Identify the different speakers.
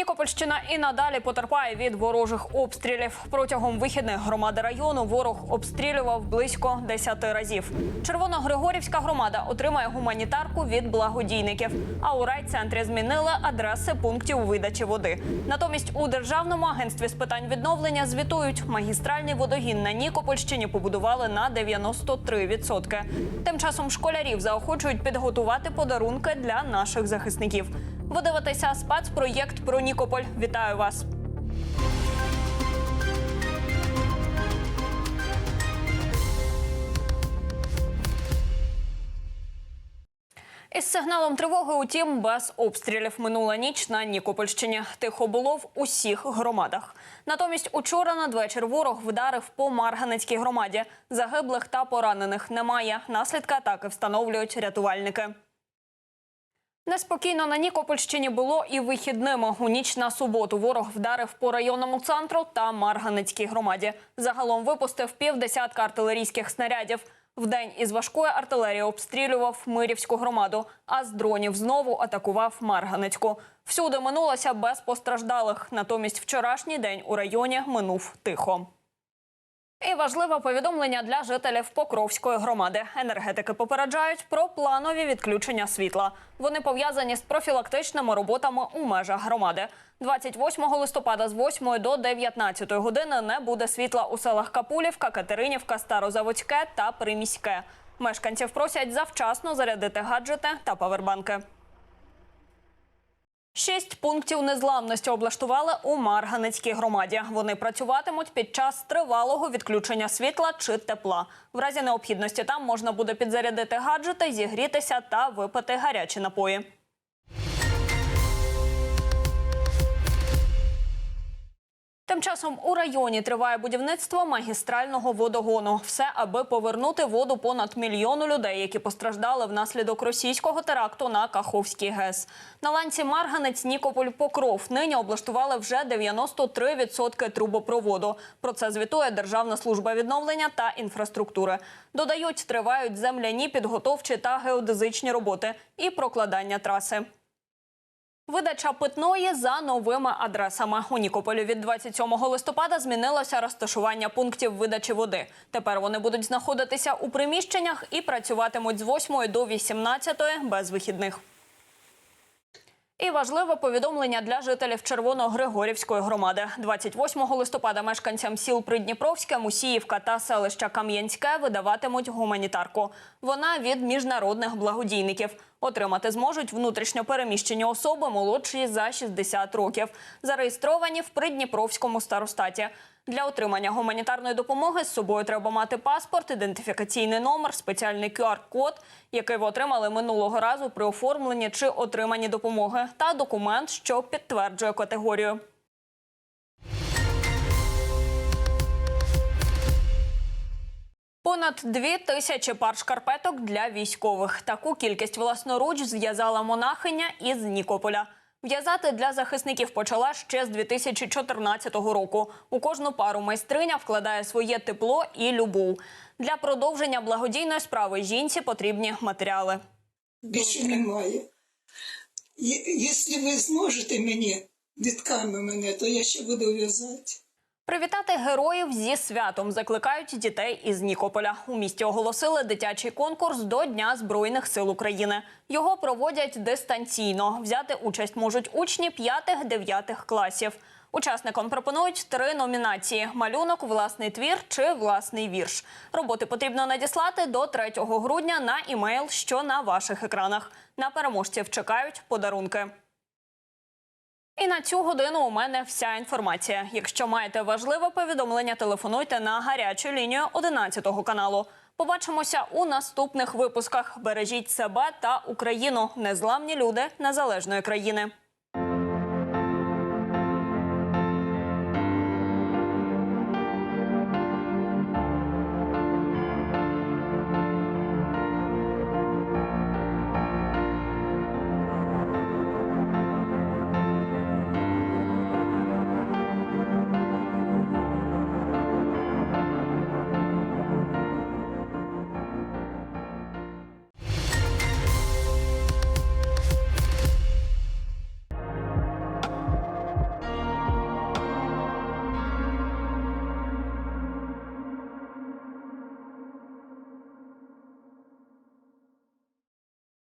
Speaker 1: Нікопольщина і надалі потерпає від ворожих обстрілів. Протягом вихідних громади району ворог обстрілював близько 10 разів. Червоногригорівська громада отримає гуманітарку від благодійників. А у райцентрі змінили адреси пунктів видачі води. Натомість у державному агентстві з питань відновлення звітують, магістральний водогін на Нікопольщині побудували на 93%. Тим часом школярів заохочують підготувати подарунки для наших захисників. Ви дивитеся спецпроєкт про Нікополь. Вітаю вас. Із сигналом тривоги, утім, без обстрілів минула ніч на Нікопольщині. Тихо було в усіх громадах. Натомість учора надвечір ворог вдарив по Марганецькій громаді. Загиблих та поранених немає. Наслідки атаки встановлюють рятувальники. Неспокійно на Нікопольщині було і вихідними. У ніч на суботу ворог вдарив по районному центру та Марганецькій громаді. Загалом випустив півдесятка артилерійських снарядів. Вдень із важкої артилерії обстрілював Мирівську громаду, а з дронів знову атакував Марганецьку. Всюди минулося без постраждалих. Натомість вчорашній день у районі минув тихо. І важливе повідомлення для жителів Покровської громади. Енергетики попереджають про планові відключення світла. Вони пов'язані з профілактичними роботами у межах громади. 28 листопада з 8 до 19 години не буде світла у селах Капулівка, Катеринівка, Старозаводське та Приміське. Мешканців просять завчасно зарядити гаджети та павербанки. Шість пунктів незламності облаштували у Марганецькій громаді. Вони працюватимуть під час тривалого відключення світла чи тепла. В разі необхідності там можна буде підзарядити гаджети, зігрітися та випити гарячі напої. Тим часом у районі триває будівництво магістрального водогону. Все, аби повернути воду понад мільйону людей, які постраждали внаслідок російського теракту на Каховський ГЕС. На ланці Марганець Нікополь Покров нині облаштували вже 93% трубопроводу. Про це звітує Державна служба відновлення та інфраструктури. Додають, тривають земляні підготовчі та геодезичні роботи і прокладання траси. Видача питної за новими адресами. У Нікополі від 27 листопада змінилося розташування пунктів видачі води. Тепер вони будуть знаходитися у приміщеннях і працюватимуть з 8 до 18 без вихідних. І важливе повідомлення для жителів Червоно-Григорівської громади. 28 листопада мешканцям сіл Придніпровське, Мусіївка та селища Кам'янське видаватимуть гуманітарку. Вона від міжнародних благодійників. Отримати зможуть внутрішньо переміщені особи молодші за 60 років, зареєстровані в Придніпровському старостаті. Для отримання гуманітарної допомоги з собою треба мати паспорт, ідентифікаційний номер, спеціальний QR-код, який ви отримали минулого разу при оформленні чи отриманні допомоги, та документ, що підтверджує категорію. Понад дві тисячі пар шкарпеток для військових. Таку кількість власноруч зв'язала монахиня із Нікополя. В'язати для захисників почала ще з 2014 року. У кожну пару майстриня вкладає своє тепло і любов. Для продовження благодійної справи жінці потрібні матеріали.
Speaker 2: Більше немає. Якщо ви зможете мені вітками мене, то я ще буду в'язати.
Speaker 1: Привітати героїв зі святом закликають дітей із Нікополя. У місті оголосили дитячий конкурс до Дня Збройних сил України. Його проводять дистанційно. Взяти участь можуть учні 5-9 класів. Учасникам пропонують три номінації: малюнок, власний твір чи власний вірш. Роботи потрібно надіслати до 3 грудня на імейл, що на ваших екранах. На переможців чекають подарунки. І на цю годину у мене вся інформація. Якщо маєте важливе повідомлення, телефонуйте на гарячу лінію 11 каналу. Побачимося у наступних випусках. Бережіть себе та Україну. Незламні люди незалежної країни.